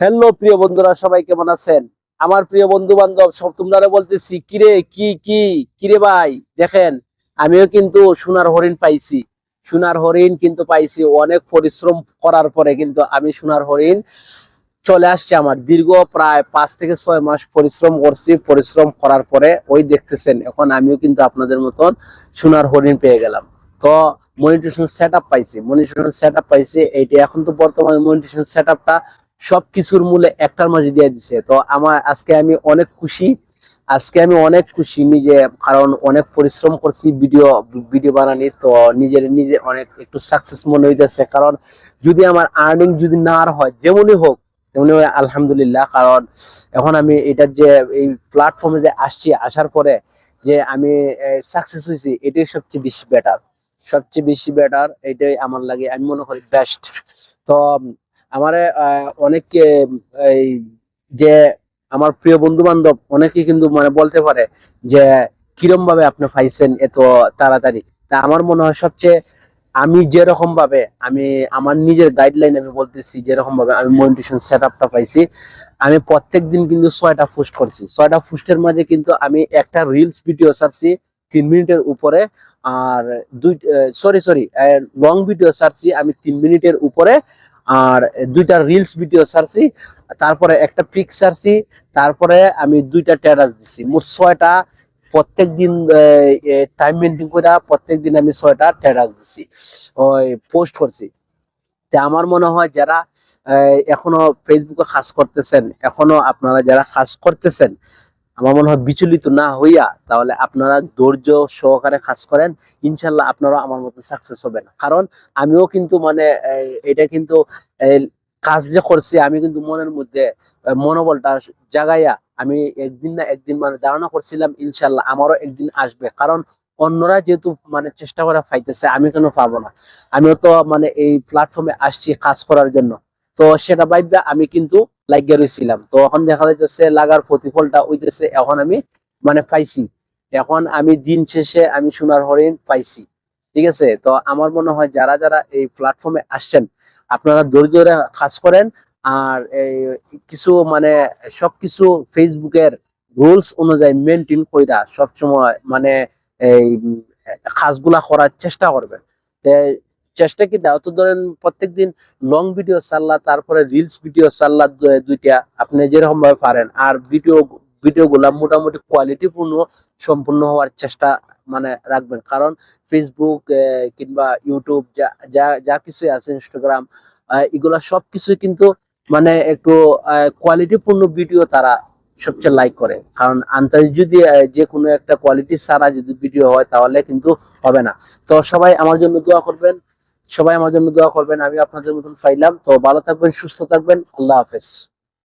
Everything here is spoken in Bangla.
হ্যালো প্রিয় বন্ধুরা, সবাই কেমন আছেন? আমার প্রিয় বন্ধু বান্ধব সব তোমরা বলতেছি, কিরে, কি কি, কিরে ভাই? দেখেন, আমিও কিন্তু সোনার হরিণ পাইছি। সোনার হরিণ কিন্তু পাইছি অনেক পরিশ্রম করার পরে কিন্তু আমি সোনার হরিণ চলে আসছে আমার। দীর্ঘ প্রায় পাঁচ থেকে ছয় মাস পরিশ্রম করছি। পরিশ্রম করার পরে ওই দেখতেছেন, এখন আমিও কিন্তু আপনাদের মতন সোনার হরিণ পেয়ে গেলাম। তো মনিটেশন সেট আপ পাইছি মনিটেশন সেট আপ পাইছি, এইটা এখন তো বর্তমানে মনিটেশন সেট আপটা সবকিছুর মূলে একটার মাঝে দিয়ে দিছে। তো আমার আজকে আমি অনেক খুশি, আজকে আমি অনেক খুশি নিজে, কারণ অনেক পরিশ্রম করছি ভিডিও ভিডিও বানানি, তো নিজের নিজে অনেক একটু সাকসেস মনে হইতেছে। কারণ যদি আমার আর্নিং যদি না হয়, যেমনই হোক তেমনি আলহামদুলিল্লাহ। কারণ এখন আমি এটার যে এই প্ল্যাটফর্মে যে আসছি, আসার পরে যে আমি সাকসেস হয়েছি এটাই সবচেয়ে বেশি বেটার সবচেয়ে বেশি বেটার এটাই আমার লাগে, আমি মনে করি বেস্ট তো আমার অনেকে এই যে আমার প্রিয় বন্ধু বান্ধব অনেকে কিন্তু মানে বলতে পারে যে কিরম ভাবে আপনি পাইছেন এত তাড়াতাড়ি? তা আমার মনে হয় সবচেয়ে আমি যেরকম ভাবে আমি, আমার নিজের গাইডলাইন আমি বলতেছি যেরকম ভাবে আমি মনিটেশন সেট আপটা পাইছি, আমি প্রত্যেক দিন কিন্তু ছয়টা পোস্ট করছি। ছয়টা পোস্টের মাঝে কিন্তু আমি একটা রিলস ভিডিও ছাড়ছি তিন মিনিটের উপরে আর দুই সরি সরি লং ভিডিও ছাড়ছি আমি তিন মিনিটের উপরে আর দুইটা রিলস ভিডিও ছাড়ছি, তারপরে একটা পিক ছাড়ছি, তারপরে আমি দুইটা টেরাস দিছি। মোট ছয়টা প্রত্যেক দিন টাইম মেনটেন করে প্রত্যেক দিন আমি ছয়টা টেরাস দিছি, ওই পোস্ট করছি। আমার মনে হয় যারা এখনও ফেসবুকে কাজ করতেছেন, এখনও আপনারা যারা কাজ করতেছেন আমার মনে হয় বিচলিত না হইয়া তাহলে আপনারা ধৈর্য সহকারে কাজ করেন, ইনশাল্লাহ আপনারা আমার মতো সাকসেস হবেন কারণ আমিও কিন্তু মানে এটা কিন্তু কাজ যে করছি, আমি কিন্তু মনের মধ্যে মনোবলটা জাগাইয়া আমি একদিন না একদিন মানে ধারণা করছিলাম, ইনশাল্লাহ আমারও একদিন আসবে। কারণ অন্যরা যেহেতু মানে চেষ্টা করে পাইতেছে আমি কেন পাবো না? আমিও তো মানে এই প্ল্যাটফর্মে আসছি কাজ করার জন্য। তো সেটা ভাইবা আমি কিন্তু লাগিয়ে রয়েছিলাম তো এখন দেখা যাইতেছে লাগার প্রতিফলটা হইতেছে এখন আমি মানে পাইছি। এখন আমি দিন শেষে আমি সোনার হরিণ পাইছি। ঠিক আছে? তো আমার মনে হয় যারা যারা এই প্ল্যাটফর্মে আসছেন, আপনারা ধৈর্য ধরে কাজ করেন আর এই কিছু মানে সবকিছু ফেসবুকের রুলস অনুযায়ী মেনটেন কইরা সবসময় মানে এই কাজগুলা করার চেষ্টা করবেন। চেষ্টা কি দাও তো ধরেন প্রত্যেকদিন লং ভিডিও চাল্লা তারপরে রিলস ভিডিও চাল্লা দুইটা, আপনি যেরকম ভাবে পারেন। আর ভিডিও ভিডিও গুলা মোটামুটি কোয়ালিটিপূর্ণ সম্পূর্ণ হওয়ার চেষ্টা মানে রাখবেন। কারণ ফেসবুক কিংবা ইউটিউব যা যা যা কিছু আছে ইনস্টাগ্রাম এগুলা সবকিছুই কিন্তু মানে একটু কোয়ালিটিপূর্ণ ভিডিও তারা সবচেয়ে লাইক করে। কারণ আন্তর্জাতিক যদি যে কোনো একটা কোয়ালিটি ছাড়া যদি ভিডিও হয়, তাহলে কিন্তু হবে না। তো সবাই আমার জন্য দোয়া করবেন। সবাই আমার জন্য দোয়া করবেন, আমি আপনাদের মতন পাইলাম। তো ভালো থাকবেন, সুস্থ থাকবেন। আল্লাহ হাফেজ।